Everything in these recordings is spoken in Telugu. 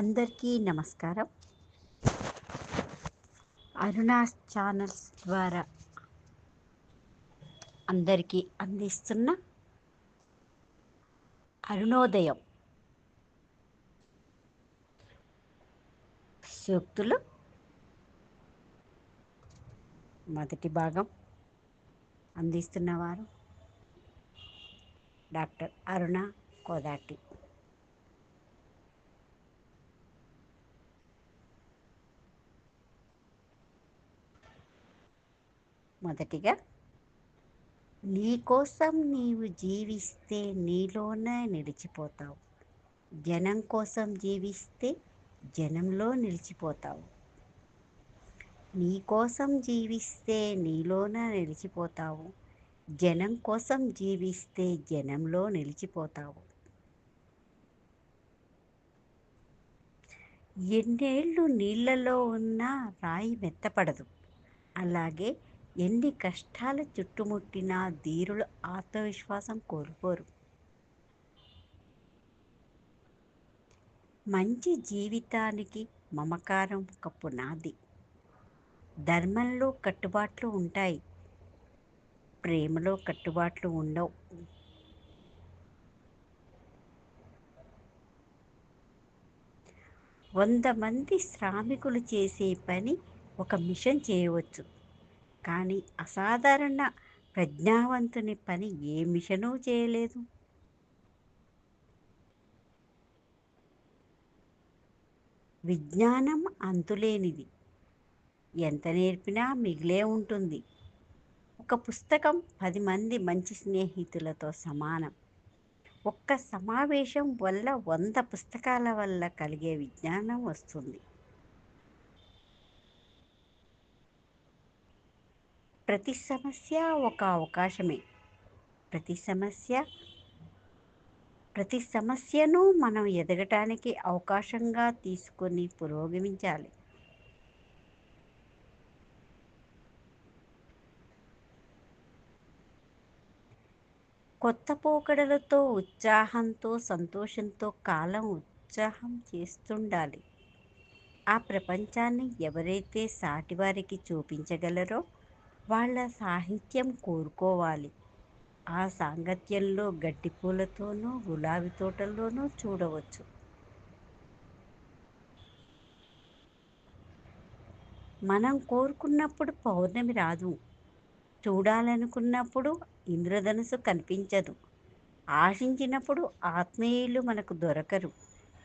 అందరికీ నమస్కారం. అరుణాస్ ఛానల్స్ ద్వారా అందరికీ అందిస్తున్న అరుణోదయం సూక్తులు. మొదటి భాగం అందిస్తున్నవారు డాక్టర్ అరుణ కోదాటి. మొదటిగా నీ కోసం నీవు జీవిస్తే నీలోనే నిలిచిపోతావు. జనం కోసం జీవిస్తే జనంలో నిలిచిపోతావు. నీ కోసం జీవిస్తే నీలోన నిలిచిపోతావు. జనం కోసం జీవిస్తే జనంలో నిలిచిపోతావు. ఎన్నేళ్ళు నీళ్ళలో ఉన్నా రాయి మెత్తపడదు అలాగే ఎన్ని కష్టాలు చుట్టుముట్టినా ధీరులు ఆత్మవిశ్వాసం కోల్పోరు. మంచి జీవితానికి మమకారం ఒక పునాది ధర్మంలో కట్టుబాట్లు ఉంటాయి. ప్రేమలో కట్టుబాట్లు ఉండవు. వంద మంది శ్రామికులు చేసే పని ఒక మిషన్ చేయవచ్చు. కానీ అసాధారణ ప్రజ్ఞావంతుని పని ఏ మిషను చేయలేదు. విజ్ఞానం అంతులేనిది. ఎంత నేర్పినా మిగిలే ఉంటుంది. ఒక పుస్తకం పది మంది మంచి స్నేహితులతో సమానం. ఒక్క సమావేశం వల్ల వంద పుస్తకాల వల్ల కలిగే విజ్ఞానం వస్తుంది. ప్రతి సమస్య ఒక అవకాశమే. ప్రతి సమస్య ప్రతి సమస్యను మనం ఎదగటానికి అవకాశంగా తీసుకొని పురోగమించాలి. కొత్త పోకడలతో ఉత్సాహంతో సంతోషంతో కాలం ఉత్సాహం చేస్తుండాలి. ఆ ప్రపంచాన్ని ఎవరైతే సాటివారికి చూపించగలరో వాళ్ళ సాహిత్యం కోరుకోవాలి. ఆ సాంగత్యంలో గడ్డి పూలతోనూ గులాబీ తోటల్లోనూ చూడవచ్చు. మనం కోరుకున్నప్పుడు పౌర్ణమి రాదు. చూడాలనుకున్నప్పుడు ఇంద్రధనుసు కనిపించదు. ఆశించినప్పుడు ఆత్మీయులు మనకు దొరకరు.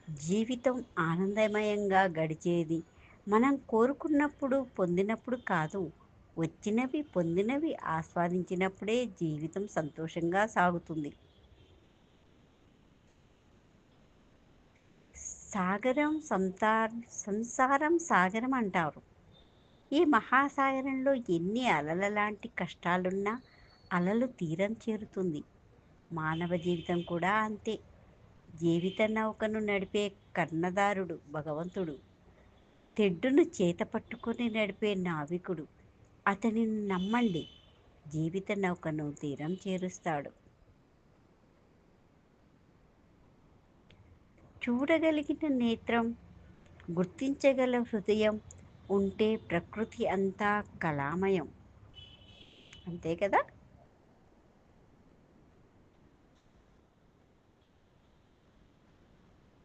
జీవితం ఆనందమయంగా గడిచేది మనం కోరుకున్నప్పుడు పొందినప్పుడు కాదు. వచ్చినవి పొందినవి ఆస్వాదించినప్పుడే జీవితం సంతోషంగా సాగుతుంది. సాగరం సంతార సంసారం సాగరం అంటారు. ఈ మహాసాగరంలో ఎన్ని అలల లాంటి కష్టాలున్నా అలలు తీరం చేరుతుంది. మానవ జీవితం కూడా అంతే. జీవిత నౌకను నడిపే కర్ణదారుడు భగవంతుడు. తెడ్డును చేత పట్టుకొని నడిపే నావికుడు. అతనిని నమ్మండి జీవిత నౌకను తీరం చేరుస్తాడు. చూడగలిగిన నేత్రం గుర్తించగల హృదయం ఉంటే ప్రకృతి అంతా కళామయం. అంతే కదా?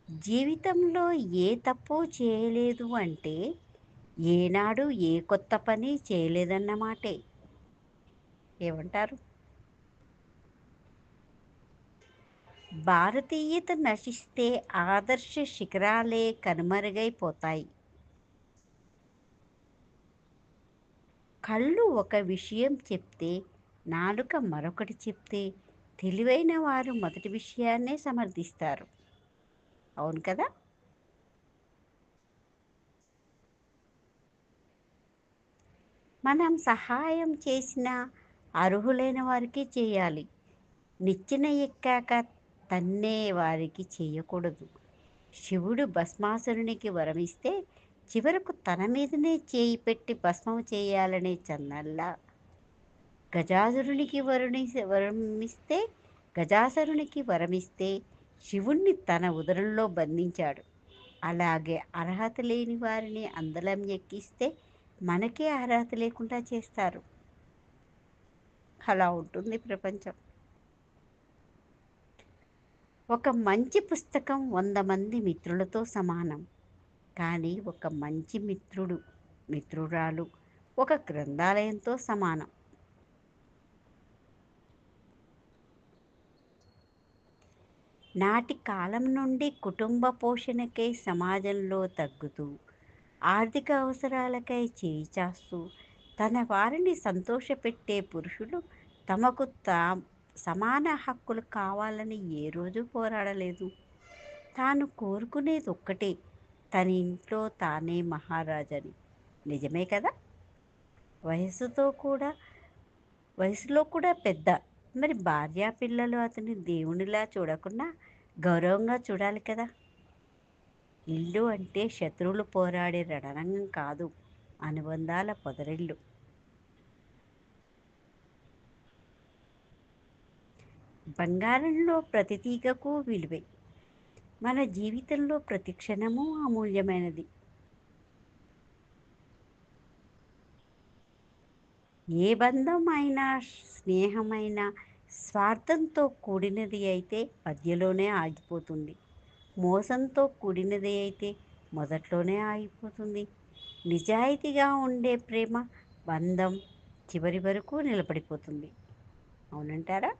జీవితంలో ఏ తప్పు చేయలేదు అంటే ఏనాడు ఏ కొత్త పని చేయలేదన్నమాటే. ఏమంటారు? భారతీయత నశిస్తే ఆదర్శ శిఖరాలే కనుమరుగైపోతాయి. కళ్ళు ఒక విషయం చెప్తే నాలుక మరొకటి చెప్తే తెలివైన వారు మొదటి విషయాన్నే సమర్థిస్తారు. అవును కదా? మనం సహాయం చేసిన అర్హులైన వారికి చేయాలి. నిచ్చెన ఎక్కాక తన్నే వారికి చేయకూడదు. శివుడు భస్మాసురునికి వరమిస్తే చివరకు తన మీదనే చేయి పెట్టి భస్మం చేయాలనే చన్నల్లా గజాసురునికి వరుణి వరమిస్తే గజాసురునికి వరమిస్తే శివుణ్ణి తన ఉదరంలో బంధించాడు. అలాగే అర్హత లేని వారిని అందలం ఎక్కిస్తే మనకే అర్హత లేకుండా చేస్తారు. అలా ఉంటుంది ప్రపంచం. ఒక మంచి పుస్తకం వంద మంది మిత్రులతో సమానం. కానీ ఒక మంచి మిత్రుడు మిత్రురాలు ఒక గ్రంథాలయంతో సమానం. నాటి కాలం నుండి కుటుంబ పోషణకై సమాజంలో తగ్గుతూ ఆర్థిక అవసరాలకై చేయి చాస్తూ తన వారిని సంతోషపెట్టే పురుషులు తమకు తా సమాన హక్కులు కావాలని ఏ రోజు పోరాడలేదు. తాను కోరుకునేది ఒక్కటే తన ఇంట్లో తానే మహారాజని. నిజమే కదా? వయసుతో కూడా వయసులో కూడా పెద్ద. మరి భార్య పిల్లలు అతని దేవునిలా చూడకుండా గౌరవంగా చూడాలి కదా? ఇల్లు అంటే శత్రువులు పోరాడే రణరంగం కాదు అనుబంధాల పొదరిల్లు. బంగారంలో ప్రతి తీగకు విలువే. మన జీవితంలో ప్రతి క్షణము అమూల్యమైనది. ఏ బంధం అయినా స్నేహమైనా స్వార్థంతో కూడినది అయితే మధ్యలోనే ఆగిపోతుంది. మోసంతో కూడినది అయితే మొదట్లోనే ఆగిపోతుంది. నిజాయితీగా ఉండే ప్రేమ బంధం చివరి వరకు నిలబడిపోతుంది. అవునంటారా?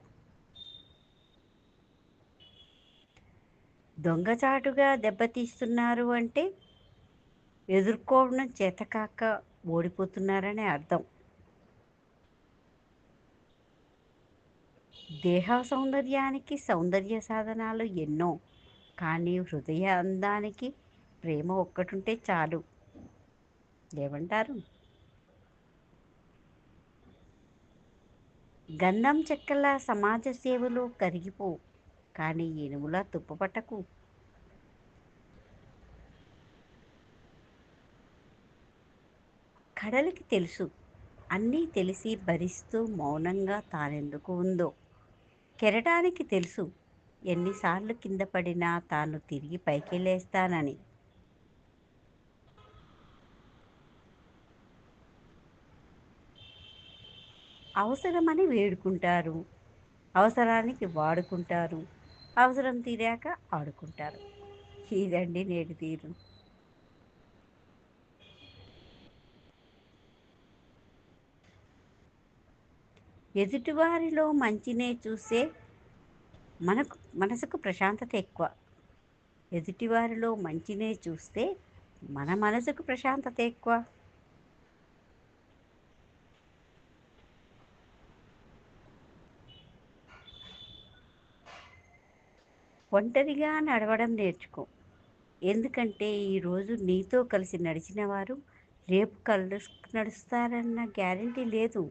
దొంగచాటుగా దెబ్బతీస్తున్నారు అంటే ఎదుర్కోవడం చేతకాక ఓడిపోతున్నారనే అర్థం. దేహ సౌందర్యానికి సౌందర్య సాధనాలు ఎన్నో కానీ హృదయ అందానికి ప్రేమ ఒక్కటుంటే చాలు. ఏమంటారు? గంధం చెక్కల సమాజ సేవలు కరిగిపో కానీ ఏనుగులా తుప్పపట్టకు కడలికి తెలుసు అన్నీ తెలిసి భరిస్తూ మౌనంగా తానెందుకు ఉందో. కెరటానికి తెలుసు ఎన్నిసార్లు కింద పడినా తాను తిరిగి పైకి లేస్తానని అవసరమని వేడుకుంటారు. అవసరానికి వాడుకుంటారు. అవసరం తీరాక ఆడుకుంటారు. ఇదండి నేటి తీరు. ఎదుటివారిలో మంచినే చూసే మనకు మనసుకు ప్రశాంతత ఎక్కువ. ఎదుటివారిలో మంచినే చూస్తే మన మనసుకు ప్రశాంతత ఎక్కువ. ఒంటరిగా నడవడం నేర్చుకో. ఎందుకంటే ఈరోజు నీతో కలిసి నడిచిన వారు రేపు కలు నడుస్తారన్న గ్యారంటీ లేదు.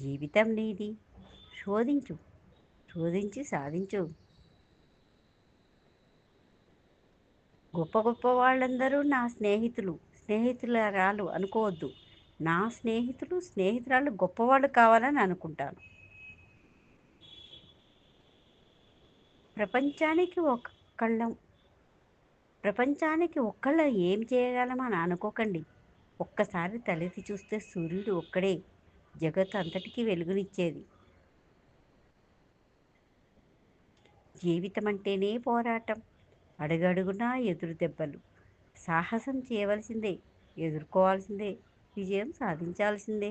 జీవితం నీది శోధించు శోధించి సాధించు. గొప్ప గొప్ప వాళ్ళందరూ నా స్నేహితులు స్నేహితులరాలు అనుకోవద్దు. నా స్నేహితులు స్నేహితురాలు గొప్పవాళ్ళు కావాలని అనుకుంటాను. ప్రపంచానికి ఒక్కళ్ళం ప్రపంచానికి ఒక్కళ్ళ ఏం చేయగలమని అనుకోకండి. ఒక్కసారి తలెత్తి చూస్తే సూర్యుడు ఒక్కడే. జగత్ అంతటికీ వెలుగునిచ్చేది. జీవితం అంటేనే పోరాటం. అడుగడుగునా ఎదురు దెబ్బలు. సాహసం చేయవలసిందే ఎదుర్కోవాల్సిందే విజయం సాధించాల్సిందే.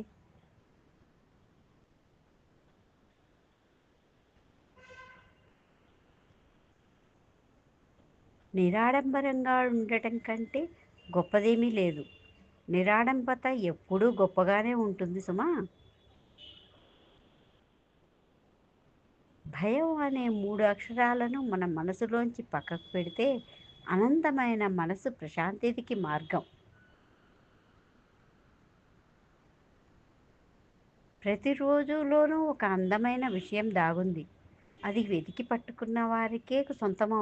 నిరాడంబరంగా ఉండటం కంటే గొప్పదేమీ లేదు. నిరాడంబత ఎప్పుడూ గొప్పగానే ఉంటుంది సుమా. భయం అనే మూడు అక్షరాలను మన మనసులోంచి పక్కకు పెడితే అనంతమైన మనసు ప్రశాంతికి మార్గం. ప్రతిరోజులోనూ ఒక అందమైన విషయం దాగుంది. అది వెతికి పట్టుకున్న వారికే సొంతం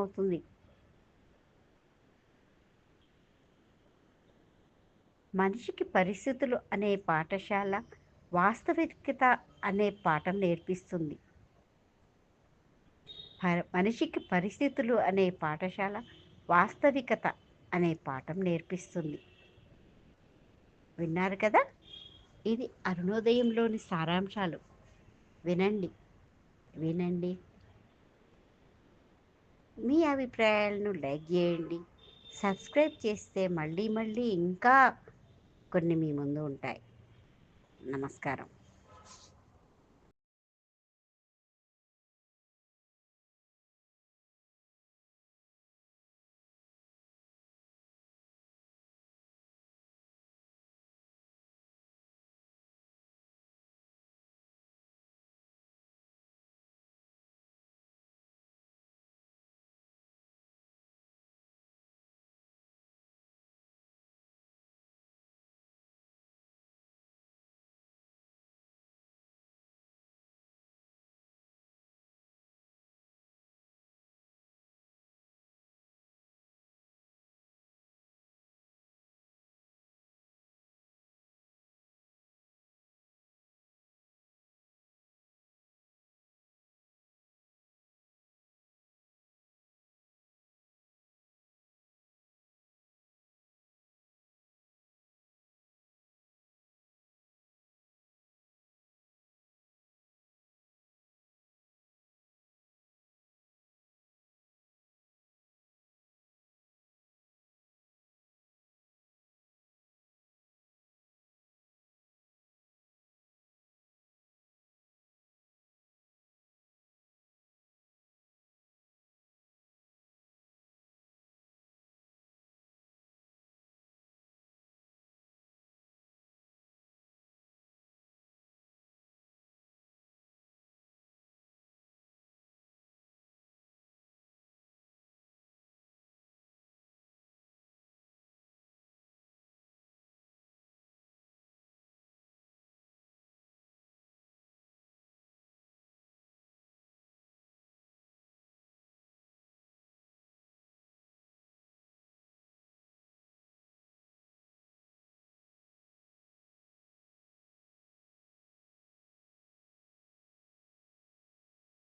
మనిషికి పరిస్థితులు అనే పాఠశాల వాస్తవికత అనే పాఠం నేర్పిస్తుంది. మనిషికి పరిస్థితులు అనే పాఠశాల వాస్తవికత అనే పాఠం నేర్పిస్తుంది. విన్నారు కదా? ఇది అరుణోదయంలోని సారాంశాలు. వినండి. వినండి. మీ అభిప్రాయాలను లైక్ చేయండి. సబ్స్క్రైబ్ చేస్తే మళ్ళీ మళ్ళీ ఇంకా కొన్ని మీ ముందు ఉంటాయి. నమస్కారం.